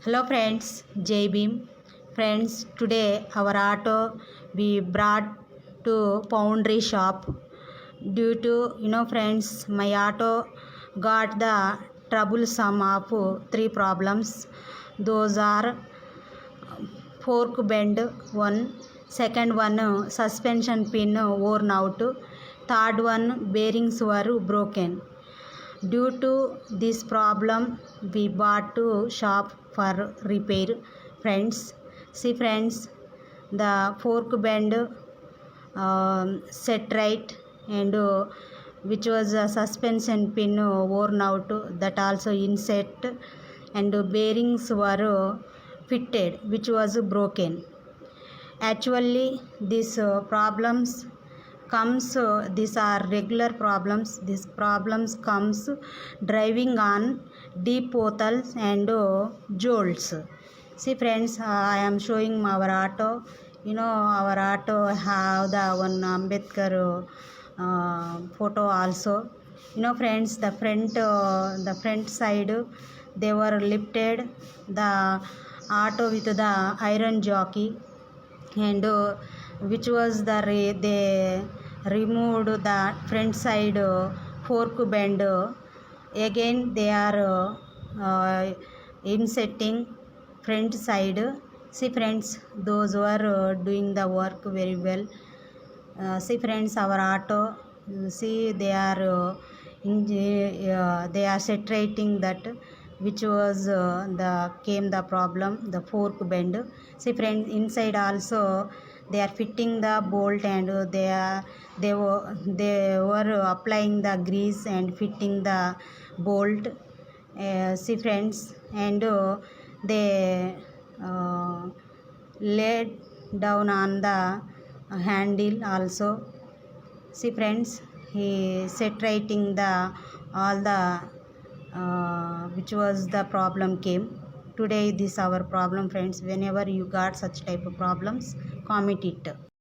Hello friends Jai Bhim friends today our auto be brought to foundry shop due to you know friends my auto got the trouble some of three problems those are fork bend one second one suspension pin worn out third one bearings were broken Due to this problem, we bought to shop for repair. Friends, see friends, the fork bend um, set right and uh, which was a suspension pin uh, worn out that also inset and bearings were uh, fitted which was broken actually these uh, problems comes uh, these are regular problems. These problems comes driving on deep potholes and uh, jolts. See friends uh, i am showing our auto. You know our auto have the one ambedkar uh, photo also. You know friends the front uh, the front side they were lifted. The auto with the iron jockey. And uh, which was the re- they removed the front side fork bend. Again they are uh, insetting front side. See friends those were uh, doing the work very well. Uh, see friends our auto see they are uh, in, uh, they are saturating that which was uh, the came the problem the fork bend. See friends inside also they are fitting the bolt and they are they were they were applying the grease and fitting the bolt. Uh, see friends and uh, they uh, laid down on the handle also. See friends he set writing the all the uh, which was the problem came today this our problem friends. Whenever you got such type of problems comment it